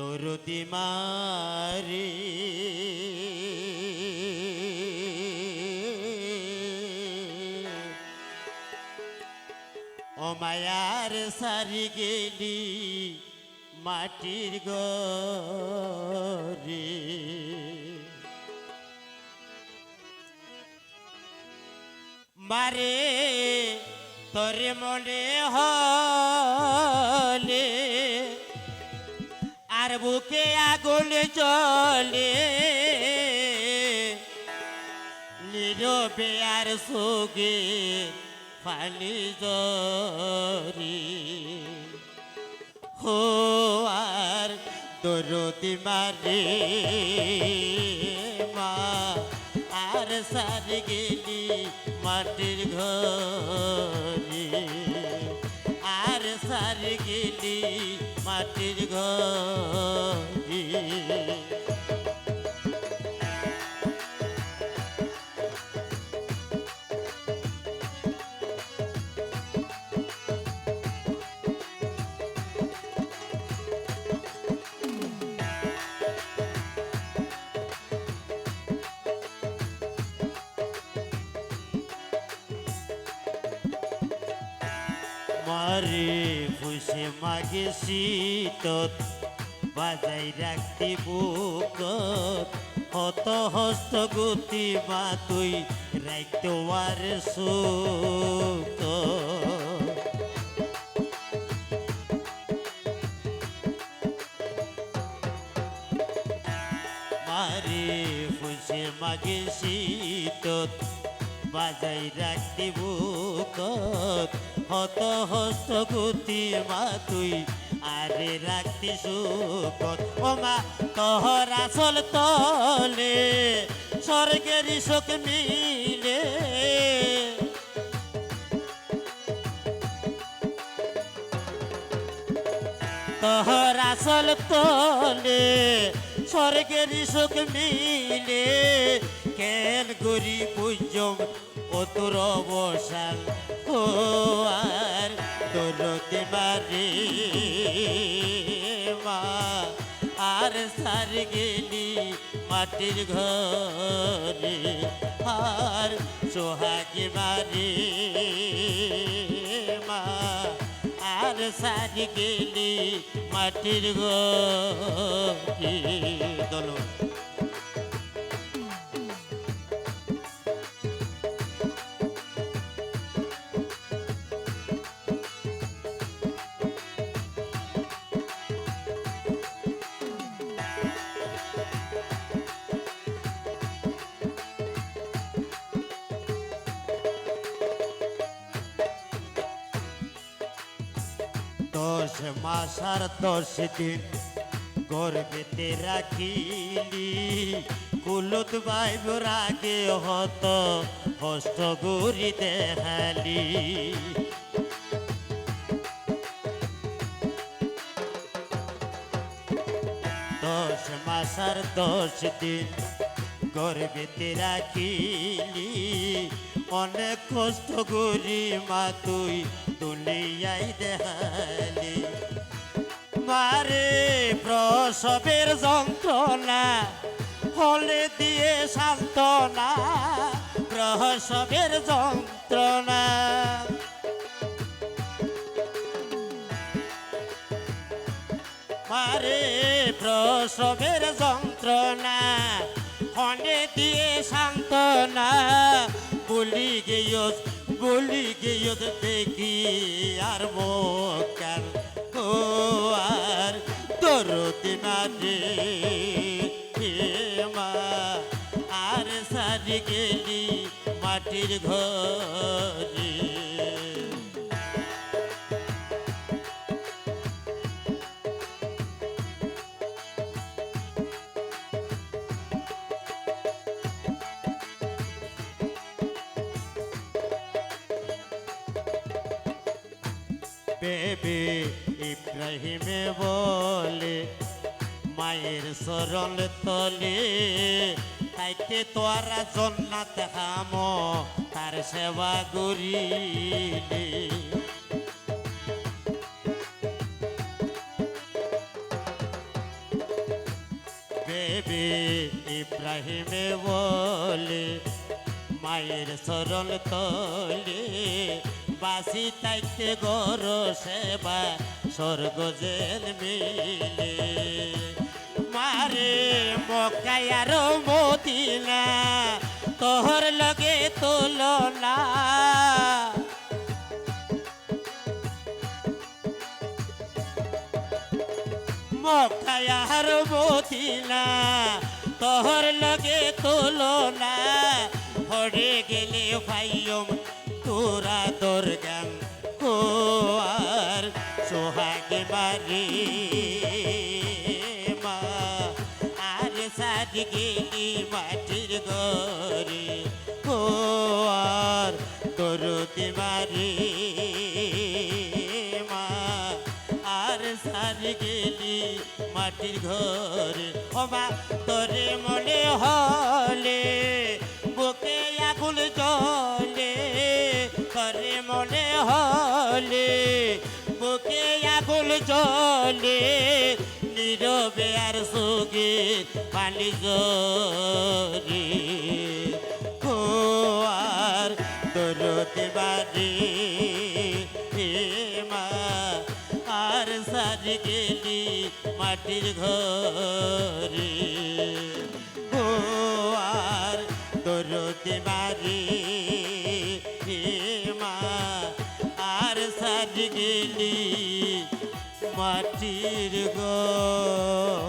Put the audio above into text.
দরদি মারি। ও মায়ার সারি গেলি মাটির গরে মারে তোরে মনে হলে বুকে আগুন চলে নীরবে আর সোগে ফালি জরি। হো, আর দরদি মারে, মা, আর সার গেলি মাটির ঘরে। আর সার গেলি মাটির ঘরে। মারে ফুসে মাগে শীতত বাজাই রাখতে বুকত হত হস্ত গতি মা তুই রাইতো আর সুত। মারে ফুসে মাগে শীতত বাজাই রাখতে বুকত হত হস্ত গতি মা তুই। আরে রাখতে সুকত তোহর আসল তলে স্বর্গের শোক মিলে। তোহর আসল তলে স্বর্গের সুখ মিলে। কেন গরি পুজম ও তোর অবসান। ও আর তোর দেবারে মা, আর সার গেলি মাটির ঘরে, আর সোহাগে মারে মা, আর সারি গেলি মাটির গি দল মাস আর দশ দিন গর্বেতে রাখিলি, কুলত বাইব রাগে হত, হস্ত গুরি দেখালি দশ মাস আর দশ দিন গর্বেতে রাখিলি অনেক কষ্ট করি মা, তুই দুলিয়াই দেখালি। মারে প্রসবের যন্ত্রণা, হলে দিয়ে সান্ত্বনা, প্রসবের যন্ত্রণা। মারে প্রসবের যন্ত্রণা হনে দিয়ে সান্ত্বনা বলি গেয় বলি গেয় দেখি আর মোকার ও আর দরদি না রে মা, আর সারি গেলি মাটির ঘরে। বেবে ইব্রাহিমে বলে, মায়ের সরল তলে তাইতে তোরা জন্নাত খাম তার সেবা করিলে। বেবি ইব্রাহিমে বলে, মায়ের সরল তলে বাসি তাইতে গর সেবা, স্বর্গ জেল মিলে। মারে মকায়ার মদিনা, তোহর লগে তুলনা। মকায়ার মদিনা, তোহর লগে তুলনা। হরে গেলে ভাইয়ম সাজ মাটির গরে ও আর দরদি মারি মা আর সাজ গেলি মাটির ঘরে ও তোরে মনে হলে বুকে আগুল জলে করে মনে হলে বুকে আগুল জলে নীরবে আর সুগে পানি জরে। আর দরতে মা আর সাজ গেলি মাটির ঘরে। আর দরতে বাড়ি মাটির ঘর